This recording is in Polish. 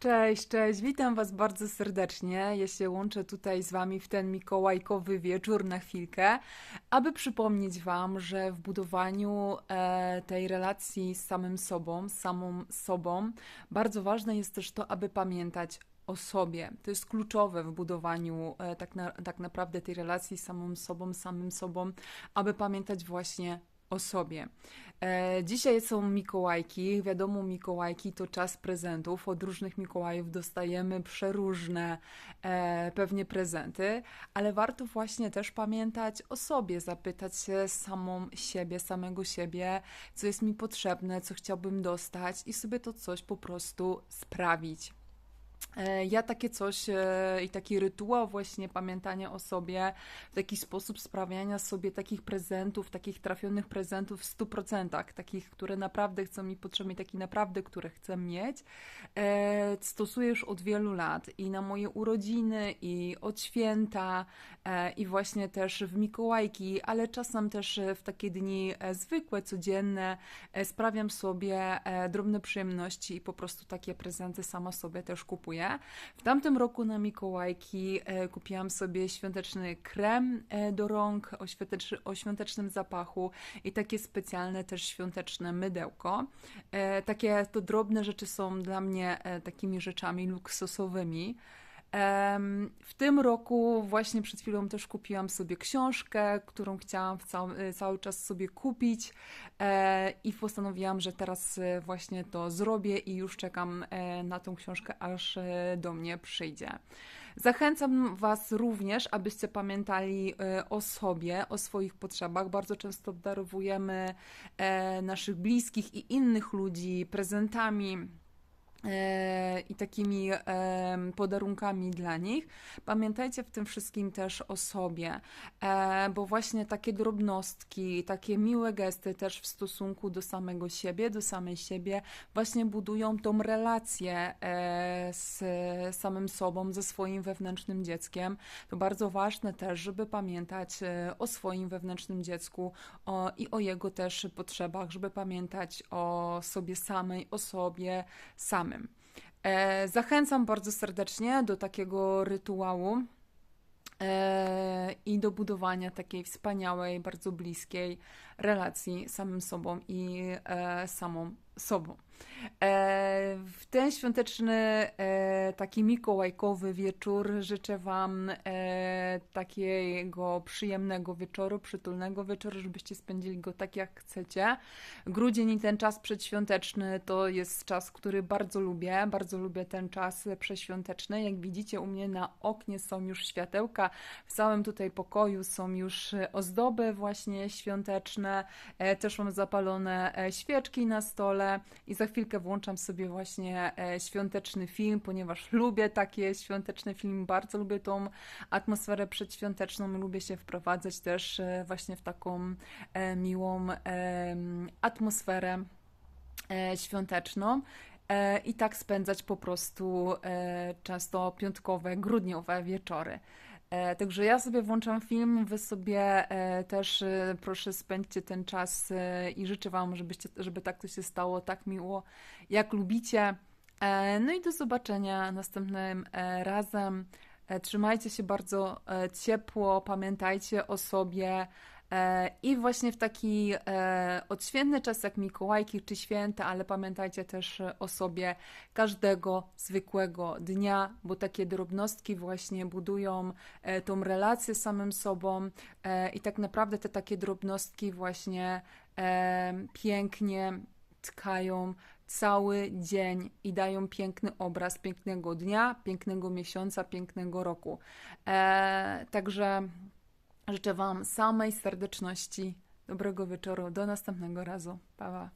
Cześć, cześć, witam Was bardzo serdecznie. Ja się łączę tutaj z Wami w ten mikołajkowy wieczór na chwilkę, aby przypomnieć Wam, że w budowaniu e, tej relacji z samym sobą, z samą sobą, bardzo ważne jest też to, aby pamiętać o sobie. To jest kluczowe w budowaniu e, tak, na, tak naprawdę tej relacji z samą sobą, samym sobą, aby pamiętać właśnie o sobie. E, dzisiaj są Mikołajki. Wiadomo, Mikołajki to czas prezentów. Od różnych Mikołajów dostajemy przeróżne e, pewnie prezenty, ale warto właśnie też pamiętać o sobie, zapytać się samą siebie, samego siebie, co jest mi potrzebne, co chciałbym dostać i sobie to coś po prostu sprawić. E, ja takie coś e, i taki rytuał właśnie pamiętania o sobie, w taki sposób sprawiania sobie takich prezentów, takich trafionych prezentów w 100%, takich, które naprawdę chcą mi potrzebne, takich naprawdę, które chcę mieć, e, stosuję już od wielu lat i na moje urodziny, i od święta, i właśnie też w Mikołajki, ale czasem też w takie dni zwykłe, codzienne, sprawiam sobie drobne przyjemności i po prostu takie prezenty sama sobie też kupuję. W tamtym roku na Mikołajki e, kupiłam sobie świąteczny krem e, do rąk o, świątecz o świątecznym zapachu i takie specjalne też świąteczne mydełko. E, takie to drobne rzeczy są dla mnie takimi rzeczami luksusowymi. W tym roku właśnie przed chwilą też kupiłam sobie książkę, którą chciałam cały, cały czas sobie kupić e, i postanowiłam, że teraz e, właśnie to zrobię i już czekam e, na tą książkę, aż do mnie przyjdzie. Zachęcam Was również, abyście pamiętali o sobie, o swoich potrzebach. Bardzo często darowujemy naszych bliskich i innych ludzi prezentami E, i takimi podarunkami dla nich. Pamiętajcie w tym wszystkim też o sobie, e, bo właśnie takie drobnostki, takie miłe gesty też w stosunku do samego siebie, do samej siebie, właśnie budują tą relację e, z samym sobą, ze swoim wewnętrznym dzieckiem. To bardzo ważne też, żeby pamiętać o swoim wewnętrznym dziecku i o jego też potrzebach, żeby pamiętać o sobie samej, o sobie samym samym. E, zachęcam bardzo serdecznie do takiego rytuału e, i do budowania takiej wspaniałej, bardzo bliskiej relacji samym sobą i e, samą sobą. W ten świąteczny, taki mikołajkowy wieczór życzę Wam takiego przyjemnego wieczoru, przytulnego wieczoru, żebyście spędzili go tak jak chcecie. Grudzień i ten czas przedświąteczny to jest czas, który bardzo lubię. Bardzo lubię ten czas przeświąteczny. Jak widzicie, u mnie na oknie są już światełka, w całym tutaj pokoju są już ozdoby właśnie świąteczne. Też mam zapalone świeczki na stole i za chwilkę włączam sobie właśnie e, świąteczny film, ponieważ lubię takie świąteczne filmy, bardzo lubię tą atmosferę przedświąteczną, lubię się wprowadzać też e, właśnie w taką e, miłą atmosferę świąteczną i tak spędzać po prostu często piątkowe, grudniowe wieczory. E, także ja sobie włączam film, wy sobie e, też e, proszę spędźcie ten czas i życzę wam, żebyście, żeby tak to się stało, tak miło, jak lubicie. No i do zobaczenia następnym razem. Trzymajcie się bardzo ciepło, pamiętajcie o sobie. E, I właśnie w taki e, odświętny czas jak Mikołajki czy święta, ale pamiętajcie też o sobie każdego zwykłego dnia, bo takie drobnostki właśnie budują e, tą relację z samym sobą i tak naprawdę te takie drobnostki właśnie pięknie tkają cały dzień i dają piękny obraz pięknego dnia, pięknego miesiąca, pięknego roku. także Życzę Wam samej serdeczności, dobrego wieczoru, do następnego razu. Pa, pa.